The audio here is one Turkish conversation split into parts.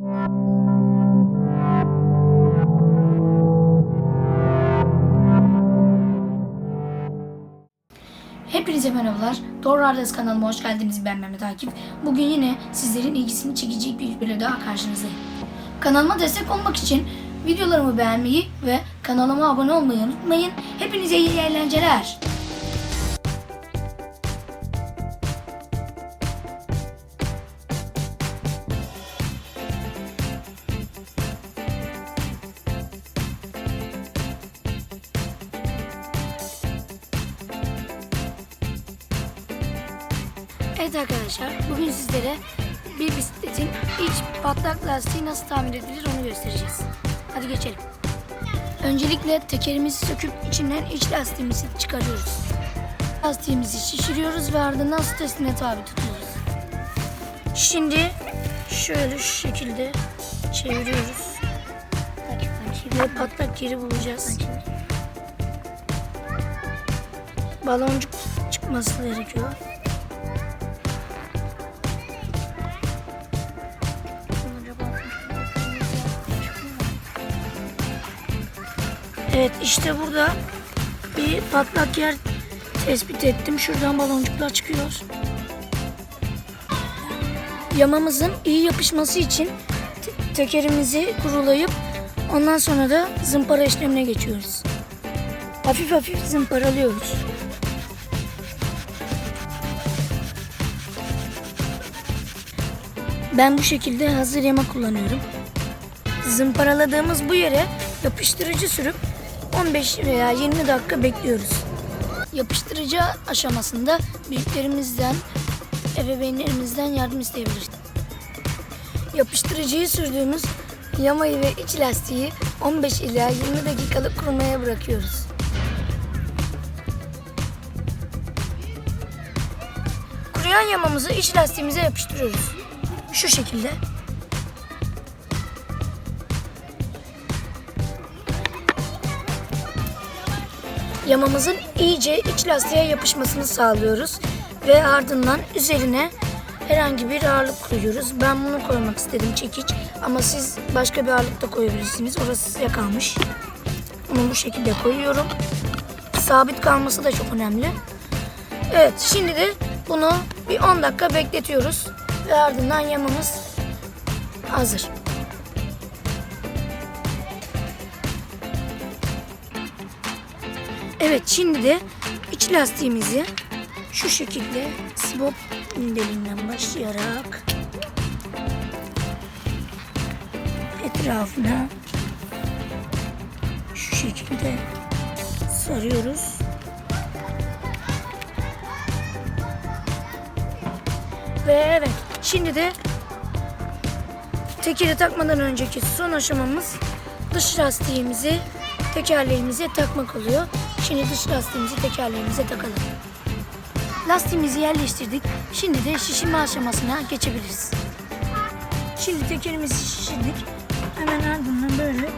Hepinize merhabalar. Doğru Adres kanalıma hoş geldiniz. Ben Mehmet Akif. Bugün yine sizlerin ilgisini çekecek bir video daha karşınızdayım. Kanalıma destek olmak için videolarımı beğenmeyi ve kanalıma abone olmayı unutmayın. Hepinize iyi eğlenceler. Evet arkadaşlar, bugün sizlere bir bisikletin iç patlak lastiği nasıl tamir edilir onu göstereceğiz. Hadi geçelim. Öncelikle tekerimizi söküp içinden iç lastiğimizi çıkarıyoruz. Lastiğimizi şişiriyoruz ve ardından stresine tabi tutuyoruz. Şimdi şöyle şu şekilde çeviriyoruz. Ve patlak yeri bulacağız. Baloncuk çıkması gerekiyor. Evet işte burada bir patlak yer tespit ettim. Şuradan baloncuklar çıkıyor. Yamamızın iyi yapışması için te- tekerimizi kurulayıp ondan sonra da zımpara işlemine geçiyoruz. Hafif hafif zımparalıyoruz. Ben bu şekilde hazır yama kullanıyorum. Zımparaladığımız bu yere yapıştırıcı sürüp 15 veya 20 dakika bekliyoruz. Yapıştırıcı aşamasında büyüklerimizden, ebeveynlerimizden yardım isteyebiliriz. Yapıştırıcıyı sürdüğümüz yamayı ve iç lastiği 15 ila 20 dakikalık kurumaya bırakıyoruz. Kuruyan yamamızı iç lastiğimize yapıştırıyoruz. Şu şekilde. Yamamızın iyice iç lastiğe yapışmasını sağlıyoruz ve ardından üzerine herhangi bir ağırlık koyuyoruz. Ben bunu koymak istedim çekiç ama siz başka bir ağırlık da koyabilirsiniz. Orası size kalmış. Bunu bu şekilde koyuyorum. Sabit kalması da çok önemli. Evet şimdi de bunu bir 10 dakika bekletiyoruz ve ardından yamamız hazır. Evet şimdi de iç lastiğimizi şu şekilde sibop deliğinden başlayarak etrafına şu şekilde sarıyoruz. Ve evet şimdi de tekeri takmadan önceki son aşamamız dış lastiğimizi tekerleğimize takmak oluyor. Şimdi dış lastiğimizi tekerleğimize takalım. Lastiğimizi yerleştirdik. Şimdi de şişirme aşamasına geçebiliriz. Şimdi tekerimizi şişirdik. Hemen ardından böyle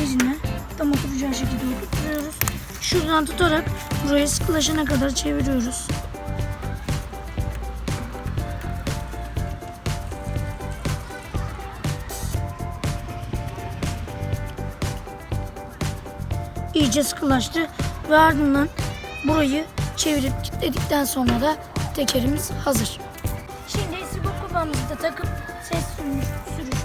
rezine tam oturacağı şekilde oturtuyoruz. Şuradan tutarak burayı sıkılaşana kadar çeviriyoruz. iyice sıkılaştı ve ardından burayı çevirip kilitledikten sonra da tekerimiz hazır. Şimdi sibop kupamızı da takıp ses sürüş,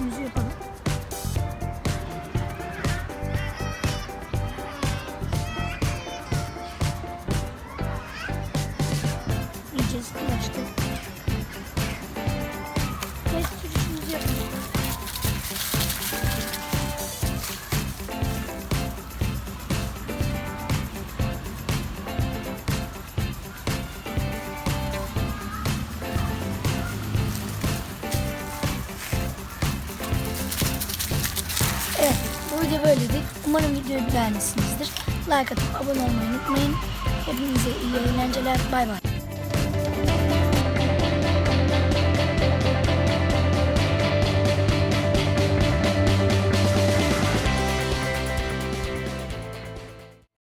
video böyleydi. Umarım videoyu beğenmişsinizdir. Like atıp abone olmayı unutmayın. Hepinize iyi eğlenceler. Bay bay.